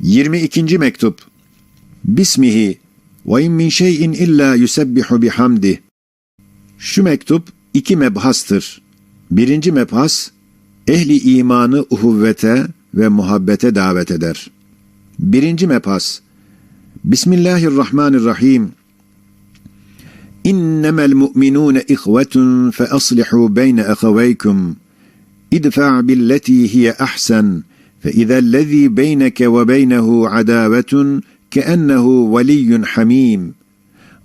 22. mektup Bismihi ve in min şeyin illa yusebbihu bihamdi. Şu mektup iki mebhastır. Birinci mebhas, ehli imanı uhuvvete ve muhabbete davet eder. Birinci mebhas, Bismillahirrahmanirrahim. İnnemel mu'minûne ihvetun fe aslihu beyne eheveykum. İdfa' billeti hiye ahsen. فإذا الذي بينك وبينه عداوة كأنه ولي حميم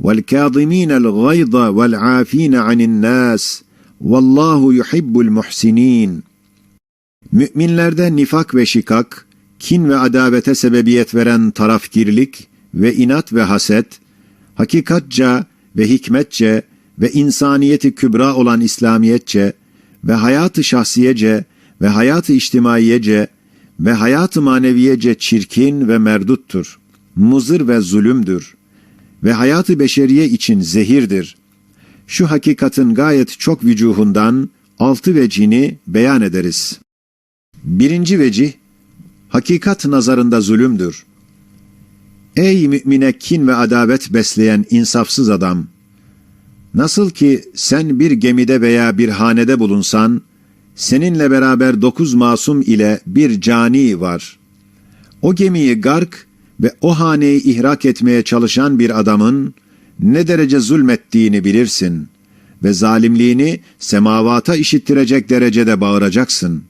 والكاظمين الغيظ والعافين عن الناس والله يحب المحسنين Müminlerde nifak ve şikak, kin ve adavete sebebiyet veren tarafgirlik ve inat ve haset, hakikatça ve hikmetçe ve insaniyeti kübra olan İslamiyetçe ve hayatı şahsiyece ve hayatı içtimaiyece ve hayat-ı maneviyece çirkin ve merduttur. Muzır ve zulümdür. Ve hayatı beşeriye için zehirdir. Şu hakikatin gayet çok vücuhundan altı vecini beyan ederiz. Birinci vecih, hakikat nazarında zulümdür. Ey mümine kin ve adavet besleyen insafsız adam! Nasıl ki sen bir gemide veya bir hanede bulunsan, seninle beraber dokuz masum ile bir cani var. O gemiyi gark ve o haneyi ihrak etmeye çalışan bir adamın ne derece zulmettiğini bilirsin ve zalimliğini semavata işittirecek derecede bağıracaksın.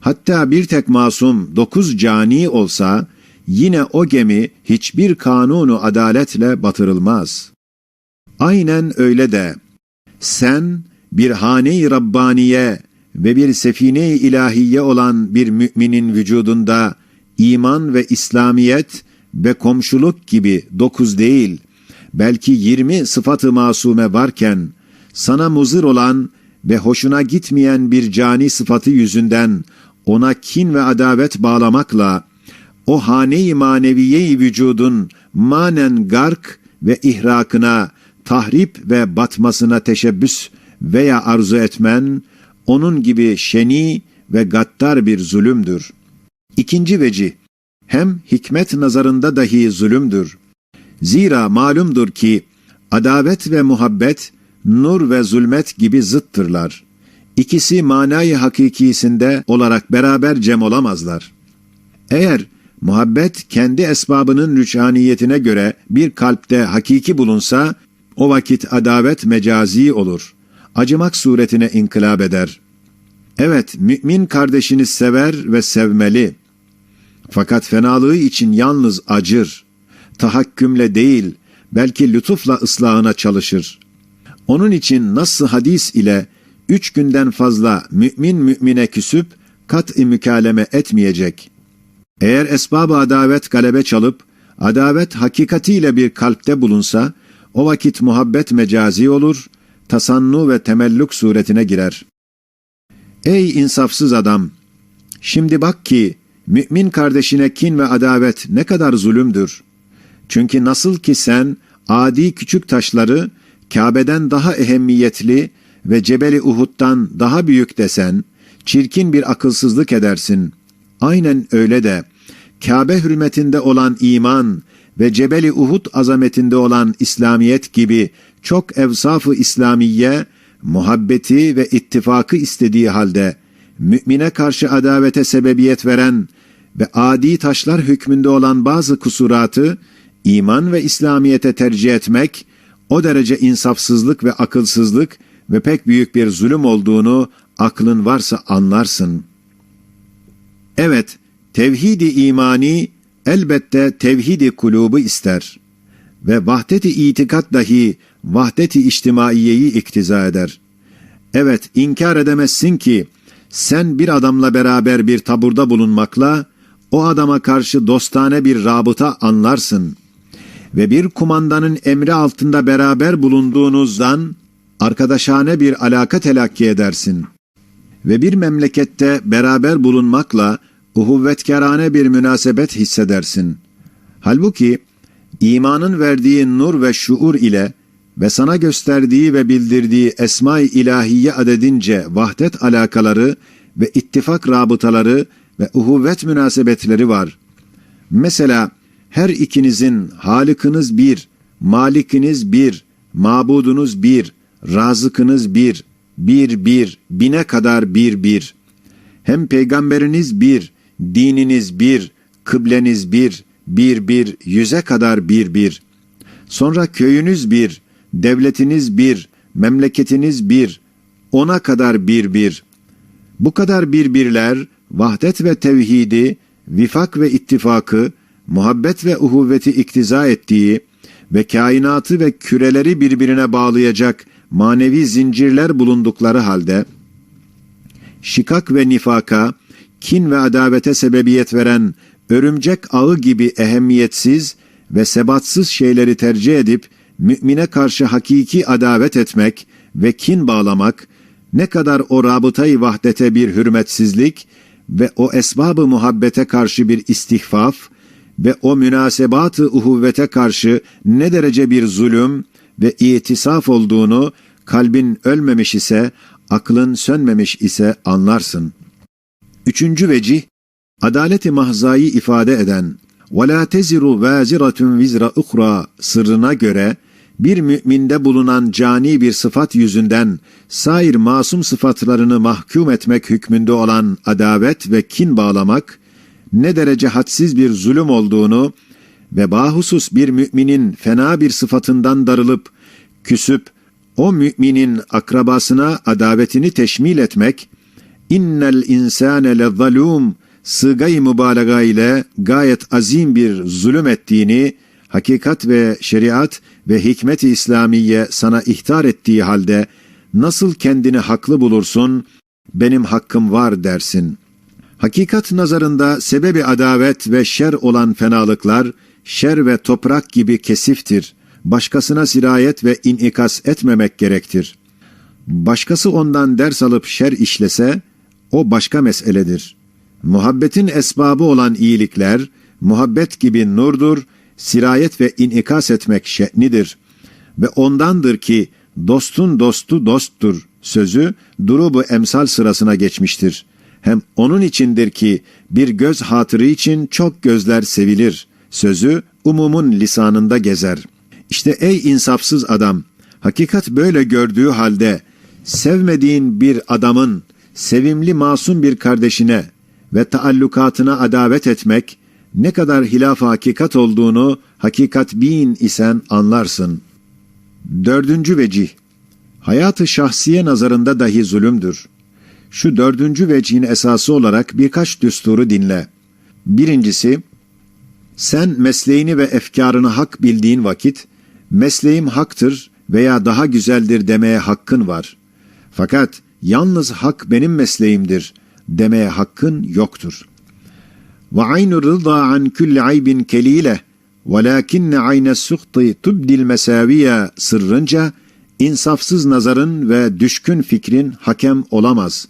Hatta bir tek masum dokuz cani olsa yine o gemi hiçbir kanunu adaletle batırılmaz. Aynen öyle de sen bir hane-i Rabbaniye ve bir sefine-i ilahiye olan bir müminin vücudunda iman ve İslamiyet ve komşuluk gibi dokuz değil, belki yirmi sıfatı masume varken, sana muzır olan ve hoşuna gitmeyen bir cani sıfatı yüzünden ona kin ve adavet bağlamakla, o hane-i maneviye-i vücudun manen gark ve ihrakına, tahrip ve batmasına teşebbüs veya arzu etmen, onun gibi şeni ve gattar bir zulümdür. İkinci veci, hem hikmet nazarında dahi zulümdür. Zira malumdur ki, adavet ve muhabbet, nur ve zulmet gibi zıttırlar. İkisi manayı hakikisinde olarak beraber cem olamazlar. Eğer muhabbet kendi esbabının rüçhaniyetine göre bir kalpte hakiki bulunsa, o vakit adavet mecazi olur. Acımak suretine inkılap eder. Evet, mümin kardeşini sever ve sevmeli. Fakat fenalığı için yalnız acır. Tahakkümle değil, belki lütufla ıslahına çalışır. Onun için nasıl hadis ile üç günden fazla mümin mümine küsüp kat-ı mükaleme etmeyecek. Eğer esbab-ı adavet galebe çalıp, adavet hakikatiyle bir kalpte bulunsa, o vakit muhabbet mecazi olur, tasannu ve temelluk suretine girer. Ey insafsız adam! Şimdi bak ki, mümin kardeşine kin ve adavet ne kadar zulümdür. Çünkü nasıl ki sen, adi küçük taşları, Kabe'den daha ehemmiyetli ve Cebeli Uhud'dan daha büyük desen, çirkin bir akılsızlık edersin. Aynen öyle de, Kabe hürmetinde olan iman ve Cebeli Uhud azametinde olan İslamiyet gibi çok evsafı İslamiye, muhabbeti ve ittifakı istediği halde, mümine karşı adavete sebebiyet veren ve adi taşlar hükmünde olan bazı kusuratı, iman ve İslamiyete tercih etmek, o derece insafsızlık ve akılsızlık ve pek büyük bir zulüm olduğunu aklın varsa anlarsın. Evet, tevhidi imani elbette tevhidi kulubu ister ve vahdeti itikat dahi vahdeti içtimaiyeyi iktiza eder. Evet, inkar edemezsin ki sen bir adamla beraber bir taburda bulunmakla o adama karşı dostane bir rabıta anlarsın ve bir kumandanın emri altında beraber bulunduğunuzdan arkadaşane bir alaka telakki edersin. Ve bir memlekette beraber bulunmakla uhuvvetkarane bir münasebet hissedersin. Halbuki imanın verdiği nur ve şuur ile ve sana gösterdiği ve bildirdiği esma-i ilahiye adedince vahdet alakaları ve ittifak rabıtaları ve uhuvvet münasebetleri var. Mesela her ikinizin halikiniz bir, malikiniz bir, mabudunuz bir, razıkınız bir, bir bir, bine kadar bir bir. Hem peygamberiniz bir, dininiz bir, kıbleniz bir, bir bir, yüze kadar bir bir. Sonra köyünüz bir, devletiniz bir, memleketiniz bir, ona kadar bir bir. Bu kadar birbirler, vahdet ve tevhidi, vifak ve ittifakı, muhabbet ve uhuvveti iktiza ettiği ve kainatı ve küreleri birbirine bağlayacak manevi zincirler bulundukları halde, şikak ve nifaka, kin ve adavete sebebiyet veren örümcek ağı gibi ehemmiyetsiz ve sebatsız şeyleri tercih edip mümine karşı hakiki adavet etmek ve kin bağlamak, ne kadar o rabıtayı vahdete bir hürmetsizlik ve o esbabı muhabbete karşı bir istihfaf ve o münasebatı uhuvvete karşı ne derece bir zulüm ve itisaf olduğunu kalbin ölmemiş ise, aklın sönmemiş ise anlarsın. Üçüncü vecih, adaleti mahzayı ifade eden وَلَا تَزِرُ وَازِرَةٌ vizra اُخْرَى sırrına göre bir müminde bulunan cani bir sıfat yüzünden sair masum sıfatlarını mahkum etmek hükmünde olan adavet ve kin bağlamak, ne derece hadsiz bir zulüm olduğunu ve bahusus bir müminin fena bir sıfatından darılıp, küsüp, o müminin akrabasına adavetini teşmil etmek, innel insane lezalum sığgay mübalağa ile gayet azim bir zulüm ettiğini, hakikat ve şeriat ve hikmet-i İslamiye sana ihtar ettiği halde nasıl kendini haklı bulursun, benim hakkım var dersin. Hakikat nazarında sebebi adavet ve şer olan fenalıklar, şer ve toprak gibi kesiftir. Başkasına sirayet ve inikas etmemek gerektir. Başkası ondan ders alıp şer işlese, o başka meseledir. Muhabbetin esbabı olan iyilikler, muhabbet gibi nurdur, sirayet ve inikas etmek şe'nidir. Ve ondandır ki, dostun dostu dosttur sözü, durubu emsal sırasına geçmiştir. Hem onun içindir ki, bir göz hatırı için çok gözler sevilir sözü, umumun lisanında gezer. İşte ey insafsız adam, hakikat böyle gördüğü halde, sevmediğin bir adamın, sevimli masum bir kardeşine ve taallukatına adavet etmek, ne kadar hilaf hakikat olduğunu hakikat bin isen anlarsın. Dördüncü vecih, hayatı şahsiye nazarında dahi zulümdür. Şu dördüncü vecihin esası olarak birkaç düsturu dinle. Birincisi, sen mesleğini ve efkarını hak bildiğin vakit, mesleğim haktır veya daha güzeldir demeye hakkın var. Fakat yalnız hak benim mesleğimdir demeye hakkın yoktur. Ve aynı rıza an kulli aybin kelile velakinne ayne suhti tubdil mesaviye sırrınca insafsız nazarın ve düşkün fikrin hakem olamaz.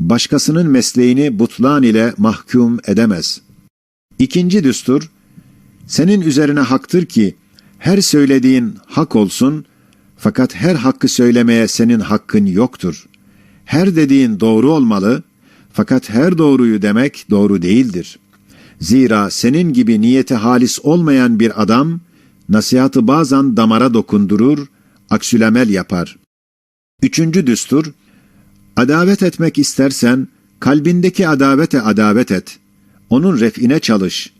Başkasının mesleğini butlan ile mahkum edemez. İkinci düstur, senin üzerine haktır ki her söylediğin hak olsun fakat her hakkı söylemeye senin hakkın yoktur. Her dediğin doğru olmalı fakat her doğruyu demek doğru değildir. Zira senin gibi niyeti halis olmayan bir adam, nasihatı bazen damara dokundurur, aksülemel yapar. Üçüncü düstur, adavet etmek istersen, kalbindeki adavete adavet et. Onun refine çalış.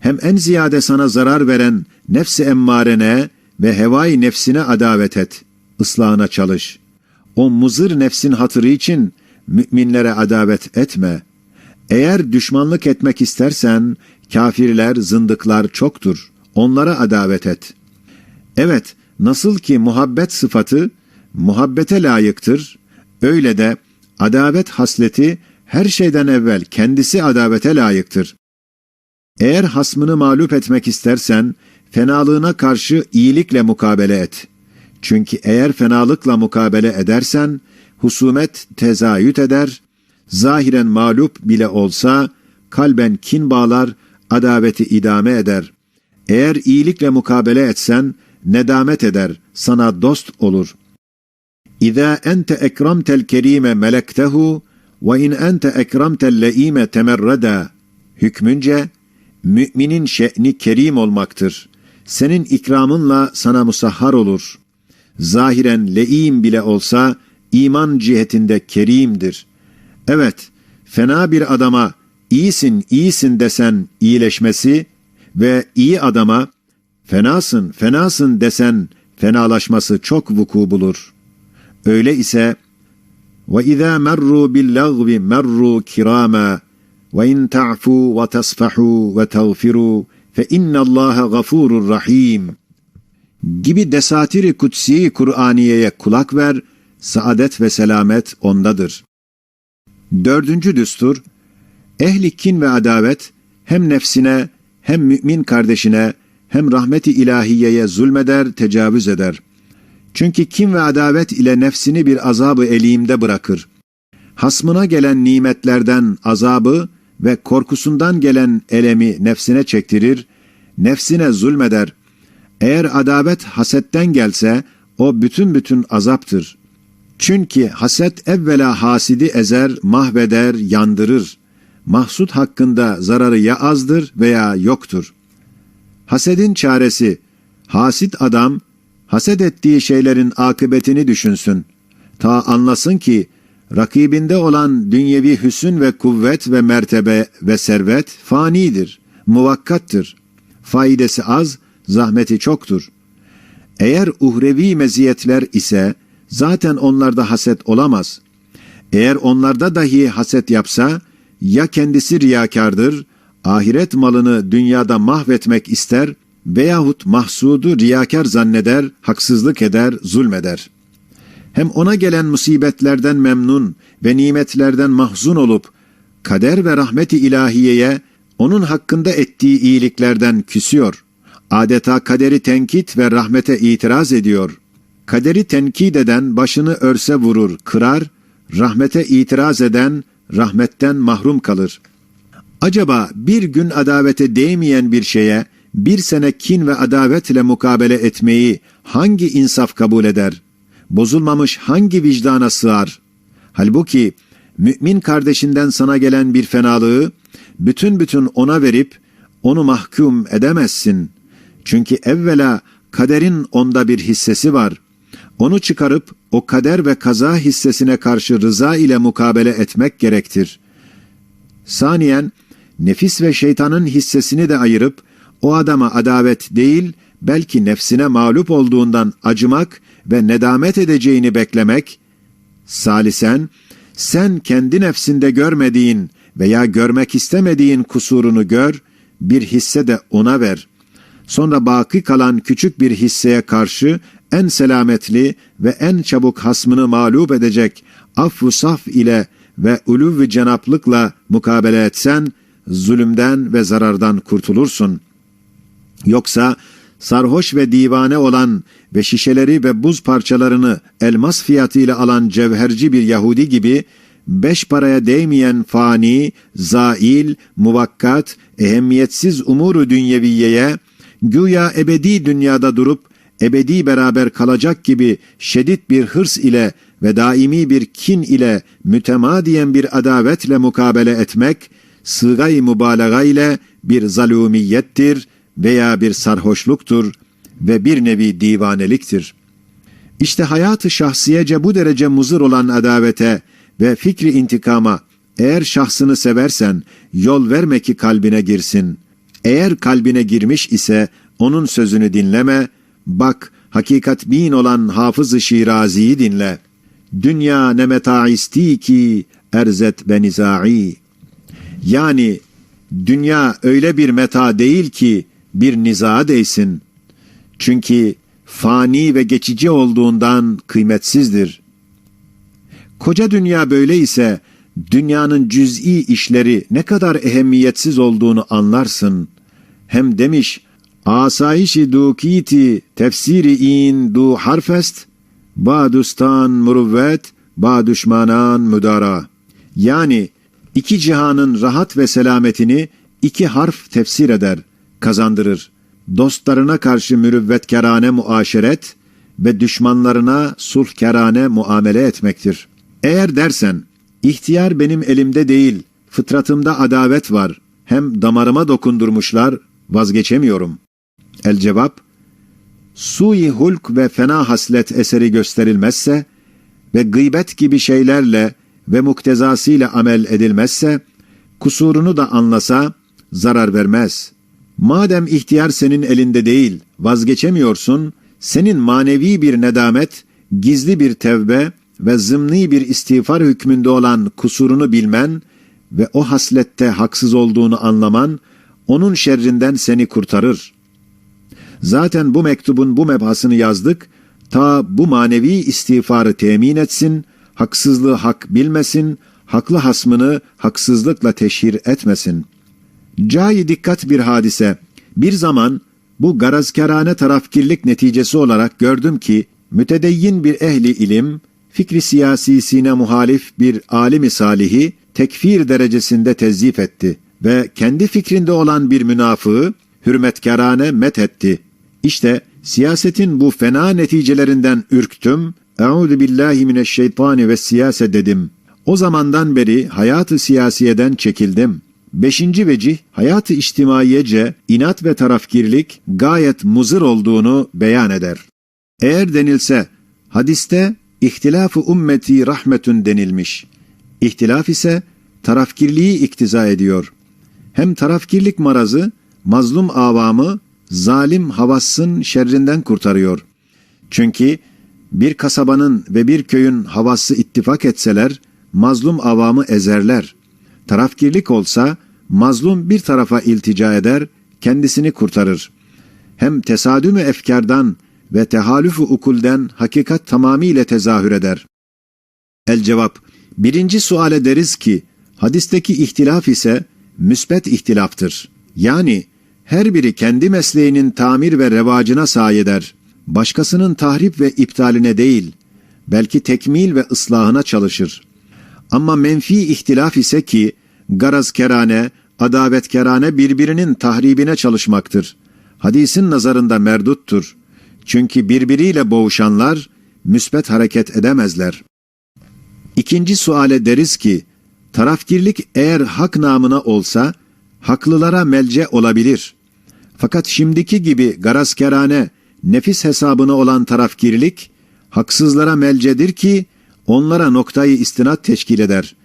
Hem en ziyade sana zarar veren nefsi emmarene ve hevai nefsine adavet et. Islahına çalış. O muzır nefsin hatırı için müminlere adavet etme. Eğer düşmanlık etmek istersen, kafirler, zındıklar çoktur. Onlara adavet et. Evet, nasıl ki muhabbet sıfatı, muhabbete layıktır, öyle de adavet hasleti her şeyden evvel kendisi adavete layıktır. Eğer hasmını mağlup etmek istersen, fenalığına karşı iyilikle mukabele et. Çünkü eğer fenalıkla mukabele edersen, husumet tezayüt eder, zahiren mağlup bile olsa, kalben kin bağlar, adaveti idame eder. Eğer iyilikle mukabele etsen, nedamet eder, sana dost olur. İza ente ekramtel kerime melektehu ve in ente ekramtel leime temerreda hükmünce Müminin şe'ni kerim olmaktır. Senin ikramınla sana musahhar olur. Zahiren le'im bile olsa iman cihetinde kerimdir. Evet, fena bir adama iyisin iyisin desen iyileşmesi ve iyi adama fenasın fenasın desen fenalaşması çok vuku bulur. Öyle ise ve izâ merru bil billagvi merru kirâmâ ve in ta'fu ve tasfahu ve tağfiru fe innallâhe gafurur rahîm gibi desatiri kutsi Kur'aniye'ye kulak ver, saadet ve selamet ondadır.'' Dördüncü düstur, ehli kin ve adavet hem nefsine hem mümin kardeşine hem rahmeti ilahiyeye zulmeder, tecavüz eder. Çünkü kin ve adavet ile nefsini bir azabı elimde bırakır. Hasmına gelen nimetlerden azabı ve korkusundan gelen elemi nefsine çektirir, nefsine zulmeder. Eğer adavet hasetten gelse, o bütün bütün azaptır. Çünkü haset evvela hasidi ezer, mahveder, yandırır. Mahsut hakkında zararı ya azdır veya yoktur. Hasedin çaresi, hasit adam, haset ettiği şeylerin akıbetini düşünsün. Ta anlasın ki, rakibinde olan dünyevi hüsün ve kuvvet ve mertebe ve servet fanidir, muvakkattır. Faidesi az, zahmeti çoktur. Eğer uhrevi meziyetler ise, zaten onlarda haset olamaz. Eğer onlarda dahi haset yapsa, ya kendisi riyakardır, ahiret malını dünyada mahvetmek ister veyahut mahsudu riyakar zanneder, haksızlık eder, zulmeder. Hem ona gelen musibetlerden memnun ve nimetlerden mahzun olup, kader ve rahmeti ilahiyeye onun hakkında ettiği iyiliklerden küsüyor. Adeta kaderi tenkit ve rahmete itiraz ediyor. Kaderi tenkit eden başını örse vurur, kırar, rahmete itiraz eden rahmetten mahrum kalır. Acaba bir gün adavete değmeyen bir şeye bir sene kin ve adavetle mukabele etmeyi hangi insaf kabul eder? Bozulmamış hangi vicdana sığar? Halbuki mümin kardeşinden sana gelen bir fenalığı bütün bütün ona verip onu mahkum edemezsin. Çünkü evvela kaderin onda bir hissesi var. Onu çıkarıp o kader ve kaza hissesine karşı rıza ile mukabele etmek gerektir. Saniyen, nefis ve şeytanın hissesini de ayırıp, o adama adavet değil, belki nefsine mağlup olduğundan acımak ve nedamet edeceğini beklemek. Salisen, sen kendi nefsinde görmediğin veya görmek istemediğin kusurunu gör, bir hisse de ona ver. Sonra baki kalan küçük bir hisseye karşı en selametli ve en çabuk hasmını mağlup edecek affu saf ile ve uluv cenaplıkla mukabele etsen, zulümden ve zarardan kurtulursun. Yoksa sarhoş ve divane olan ve şişeleri ve buz parçalarını elmas fiyatıyla alan cevherci bir Yahudi gibi, beş paraya değmeyen fani, zail, muvakkat, ehemmiyetsiz umuru dünyeviyeye, güya ebedi dünyada durup, ebedi beraber kalacak gibi şedid bir hırs ile ve daimi bir kin ile mütemadiyen bir adavetle mukabele etmek, sığay mübalağa ile bir zalumiyettir veya bir sarhoşluktur ve bir nevi divaneliktir. İşte hayatı şahsiyece bu derece muzır olan adavete ve fikri intikama eğer şahsını seversen yol verme ki kalbine girsin. Eğer kalbine girmiş ise onun sözünü dinleme, bak hakikat bin olan Hafız-ı Şirazi'yi dinle. Dünya ne metaisti ki erzet benizai. Yani dünya öyle bir meta değil ki bir niza değsin. Çünkü fani ve geçici olduğundan kıymetsizdir. Koca dünya böyle ise dünyanın cüz'i işleri ne kadar ehemmiyetsiz olduğunu anlarsın. Hem demiş, asayişi du kiti tefsiri in du harfest, badustan muruvvet, ba düşmanan müdara. Yani iki cihanın rahat ve selametini iki harf tefsir eder, kazandırır. Dostlarına karşı mürüvvetkarane muaşeret ve düşmanlarına sulhkarane muamele etmektir. Eğer dersen, ihtiyar benim elimde değil, fıtratımda adavet var, hem damarıma dokundurmuşlar, vazgeçemiyorum. El cevap, sui hulk ve fena haslet eseri gösterilmezse ve gıybet gibi şeylerle ve muktezasıyla amel edilmezse, kusurunu da anlasa zarar vermez. Madem ihtiyar senin elinde değil, vazgeçemiyorsun, senin manevi bir nedamet, gizli bir tevbe ve zımni bir istiğfar hükmünde olan kusurunu bilmen ve o haslette haksız olduğunu anlaman, onun şerrinden seni kurtarır. Zaten bu mektubun bu mebhasını yazdık, ta bu manevi istiğfarı temin etsin, haksızlığı hak bilmesin, haklı hasmını haksızlıkla teşhir etmesin. Cayi dikkat bir hadise. Bir zaman bu garazkerane tarafkirlik neticesi olarak gördüm ki, mütedeyyin bir ehli ilim, fikri siyasisine muhalif bir alimi salihi tekfir derecesinde tezyif etti ve kendi fikrinde olan bir münafığı hürmetkarane met etti. İşte siyasetin bu fena neticelerinden ürktüm, Euzu billahi mineşşeytani ve siyase dedim. O zamandan beri hayatı siyasiyeden çekildim. Beşinci vecih, hayatı içtimaiyece inat ve tarafkirlik gayet muzır olduğunu beyan eder. Eğer denilse, hadiste ihtilafı ümmeti rahmetün denilmiş. İhtilaf ise tarafkirliği iktiza ediyor. Hem tarafkirlik marazı, mazlum avamı, zalim havassın şerrinden kurtarıyor. Çünkü bir kasabanın ve bir köyün havası ittifak etseler, mazlum avamı ezerler. Tarafkirlik olsa, mazlum bir tarafa iltica eder, kendisini kurtarır. Hem tesadümü efkardan ve tehalüfü ukulden hakikat tamamiyle tezahür eder. El cevap, birinci suale deriz ki, hadisteki ihtilaf ise müsbet ihtilaftır. Yani her biri kendi mesleğinin tamir ve revacına sayeder. Başkasının tahrip ve iptaline değil, belki tekmil ve ıslahına çalışır. Ama menfi ihtilaf ise ki, garazkerane, adavetkerane birbirinin tahribine çalışmaktır. Hadisin nazarında merduttur. Çünkü birbiriyle boğuşanlar müsbet hareket edemezler. İkinci suale deriz ki, tarafkirlik eğer hak namına olsa, haklılara melce olabilir. Fakat şimdiki gibi garazkerane, nefis hesabına olan tarafkirlik, haksızlara melcedir ki, onlara noktayı istinat teşkil eder.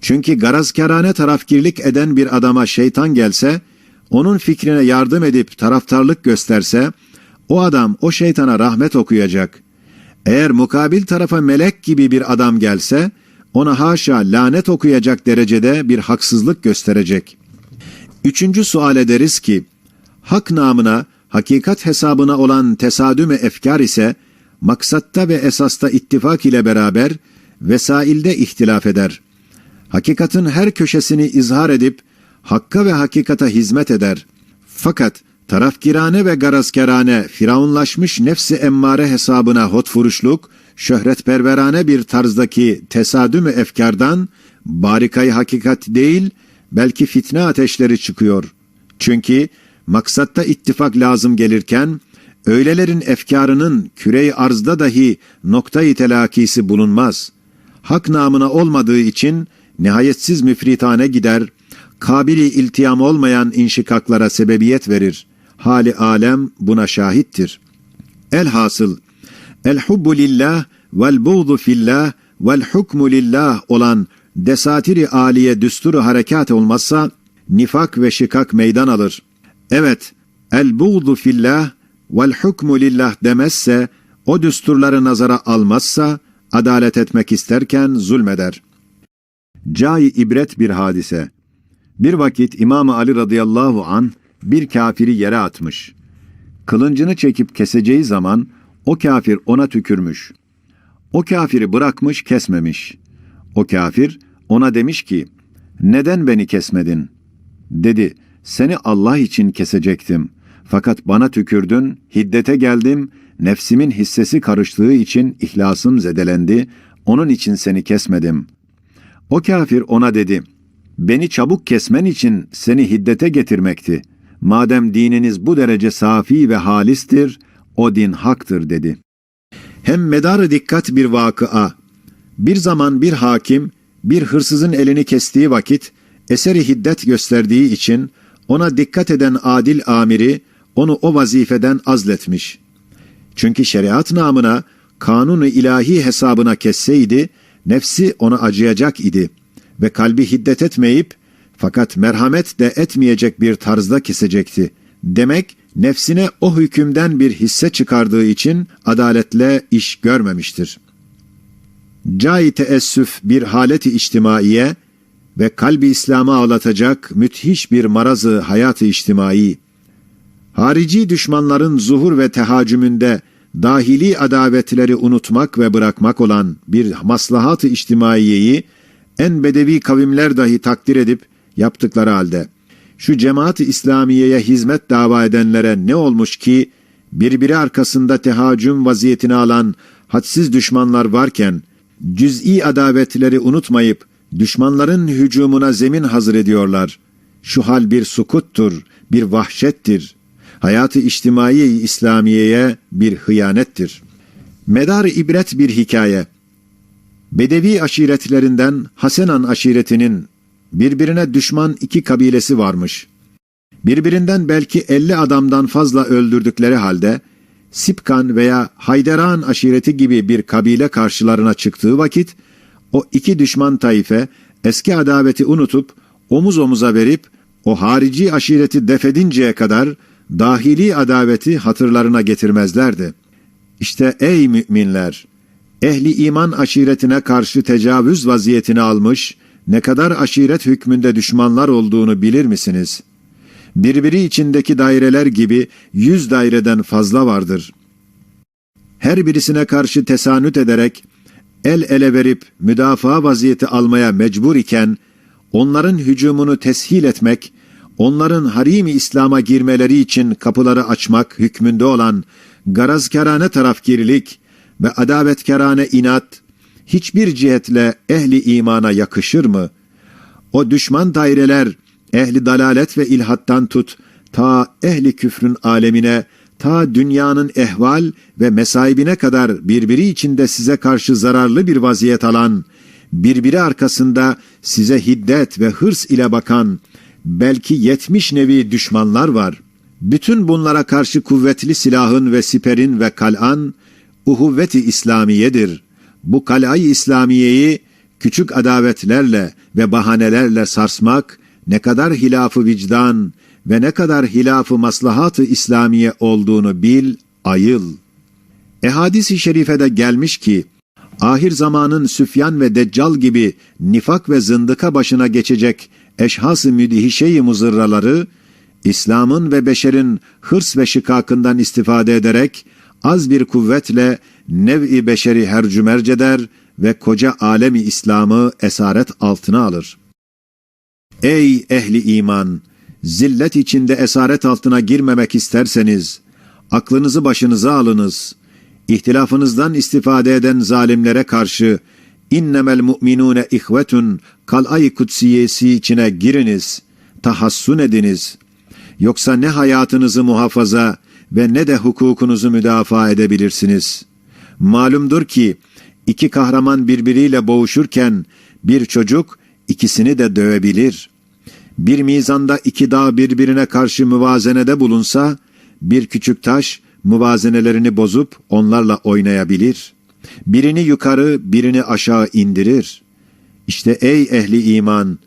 Çünkü garazkerane tarafkirlik eden bir adama şeytan gelse, onun fikrine yardım edip taraftarlık gösterse, o adam o şeytana rahmet okuyacak. Eğer mukabil tarafa melek gibi bir adam gelse, ona haşa lanet okuyacak derecede bir haksızlık gösterecek. Üçüncü sual ederiz ki, hak namına, hakikat hesabına olan tesadüme efkar ise, maksatta ve esasta ittifak ile beraber, vesailde ihtilaf eder. Hakikatin her köşesini izhar edip, hakka ve hakikata hizmet eder. Fakat, tarafkirane ve garazkerane, firavunlaşmış nefsi emmare hesabına hotfuruşluk, şöhretperverane bir tarzdaki tesadümü efkardan, barikayı hakikat değil, belki fitne ateşleri çıkıyor. Çünkü maksatta ittifak lazım gelirken, öylelerin efkarının kürey arzda dahi noktayı telakisi bulunmaz. Hak namına olmadığı için nihayetsiz müfritane gider, kabili iltiyam olmayan inşikaklara sebebiyet verir. Hali alem buna şahittir. Elhasıl, el hubbu lillah vel buğdu fillah vel hukmu lillah olan desatiri aliye düsturu harekat olmazsa nifak ve şikak meydan alır. Evet, el buğdu fillah vel hukmu lillah demezse, o düsturları nazara almazsa, adalet etmek isterken zulmeder. Cai ibret bir hadise. Bir vakit İmam Ali radıyallahu an bir kafiri yere atmış. Kılıncını çekip keseceği zaman o kafir ona tükürmüş. O kafiri bırakmış kesmemiş. O kafir ona demiş ki, neden beni kesmedin? Dedi, seni Allah için kesecektim. Fakat bana tükürdün, hiddete geldim, nefsimin hissesi karıştığı için ihlasım zedelendi, onun için seni kesmedim. O kafir ona dedi, beni çabuk kesmen için seni hiddete getirmekti. Madem dininiz bu derece safi ve halistir, o din haktır dedi. Hem medarı dikkat bir vakıa. Bir zaman bir hakim, bir hırsızın elini kestiği vakit, eseri hiddet gösterdiği için ona dikkat eden adil amiri onu o vazifeden azletmiş. Çünkü şeriat namına kanunu ilahi hesabına kesseydi, nefsi ona acıyacak idi ve kalbi hiddet etmeyip fakat merhamet de etmeyecek bir tarzda kesecekti. Demek nefsine o hükümden bir hisse çıkardığı için adaletle iş görmemiştir. Cai teessüf bir haleti içtimaiye ve kalbi İslam'a ağlatacak müthiş bir marazı hayatı içtimai. Harici düşmanların zuhur ve tehacümünde dahili adavetleri unutmak ve bırakmak olan bir maslahat-ı içtimaiyeyi en bedevi kavimler dahi takdir edip yaptıkları halde şu cemaat-i İslamiye'ye hizmet dava edenlere ne olmuş ki birbiri arkasında tehacüm vaziyetini alan hadsiz düşmanlar varken cüz'i adavetleri unutmayıp düşmanların hücumuna zemin hazır ediyorlar. Şu hal bir sukuttur, bir vahşettir. Hayatı içtimai İslamiye'ye bir hıyanettir. Medar ibret bir hikaye. Bedevi aşiretlerinden Hasenan aşiretinin birbirine düşman iki kabilesi varmış. Birbirinden belki elli adamdan fazla öldürdükleri halde, Sipkan veya Hayderan aşireti gibi bir kabile karşılarına çıktığı vakit, o iki düşman taife eski adaveti unutup omuz omuza verip o harici aşireti defedinceye kadar dahili adaveti hatırlarına getirmezlerdi. İşte ey müminler! Ehli iman aşiretine karşı tecavüz vaziyetini almış, ne kadar aşiret hükmünde düşmanlar olduğunu bilir misiniz? Birbiri içindeki daireler gibi yüz daireden fazla vardır. Her birisine karşı tesanüt ederek, el ele verip müdafaa vaziyeti almaya mecbur iken, onların hücumunu teshil etmek, onların harimi İslam'a girmeleri için kapıları açmak hükmünde olan garazkerane tarafgirlik ve adavetkerane inat, hiçbir cihetle ehli imana yakışır mı? O düşman daireler, ehli dalalet ve ilhattan tut, ta ehli küfrün alemine, ta dünyanın ehval ve mesaibine kadar birbiri içinde size karşı zararlı bir vaziyet alan, birbiri arkasında size hiddet ve hırs ile bakan, belki yetmiş nevi düşmanlar var. Bütün bunlara karşı kuvvetli silahın ve siperin ve kal'an, uhuvveti İslamiyedir. Bu kal'ay İslamiyeyi küçük adavetlerle ve bahanelerle sarsmak ne kadar hilafı vicdan ve ne kadar hilafı maslahatı İslamiye olduğunu bil, ayıl. Ehadis-i şerifede gelmiş ki, ahir zamanın Süfyan ve Deccal gibi nifak ve zındıka başına geçecek eşhas-ı müdihişe-i muzırraları, İslam'ın ve beşerin hırs ve şikakından istifade ederek, az bir kuvvetle nev-i beşeri hercümerc eder ve koca alemi İslam'ı esaret altına alır. Ey ehli iman! Zillet içinde esaret altına girmemek isterseniz, aklınızı başınıza alınız. İhtilafınızdan istifade eden zalimlere karşı, innemel mu'minune ihvetun kal'ay kutsiyesi içine giriniz, tahassun ediniz. Yoksa ne hayatınızı muhafaza ve ne de hukukunuzu müdafaa edebilirsiniz. Malumdur ki, iki kahraman birbiriyle boğuşurken, bir çocuk ikisini de dövebilir. Bir mizanda iki dağ birbirine karşı müvazenede bulunsa, bir küçük taş müvazenelerini bozup onlarla oynayabilir. Birini yukarı, birini aşağı indirir. İşte ey ehli iman,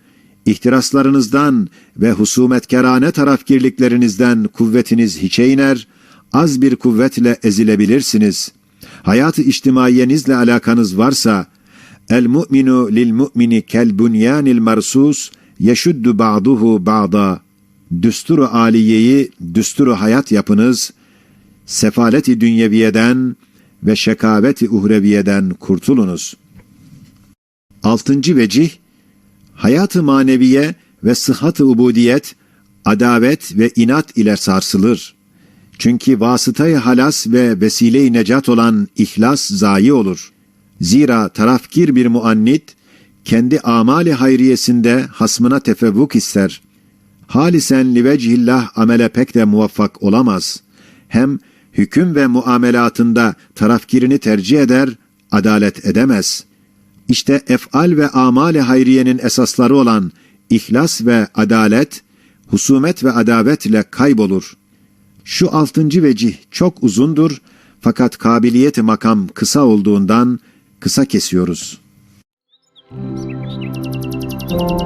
ihtiraslarınızdan ve husumetkerane tarafgirliklerinizden kuvvetiniz hiçe iner, az bir kuvvetle ezilebilirsiniz. Hayat-ı içtimaiyenizle alakanız varsa, el mu'minu lil mu'mini kel bunyanil marsus yeşuddu ba'duhu ba'da. Düsturu aliyeyi, düsturu hayat yapınız, sefaleti dünyeviyeden ve şekaveti uhreviyeden kurtulunuz. Altıncı vecih, hayatı maneviye ve sıhhat-ı ubudiyet, adavet ve inat ile sarsılır. Çünkü vasıtayı halas ve vesile-i necat olan ihlas zayi olur. Zira tarafkir bir muannit, kendi amali hayriyesinde hasmına tefevvuk ister. Halisen livecihillah amele pek de muvaffak olamaz. Hem hüküm ve muamelatında tarafkirini tercih eder, adalet edemez. İşte efal ve amali hayriyenin esasları olan ihlas ve adalet, husumet ve adavetle kaybolur. Şu altıncı vecih çok uzundur fakat kabiliyeti makam kısa olduğundan kısa kesiyoruz. Música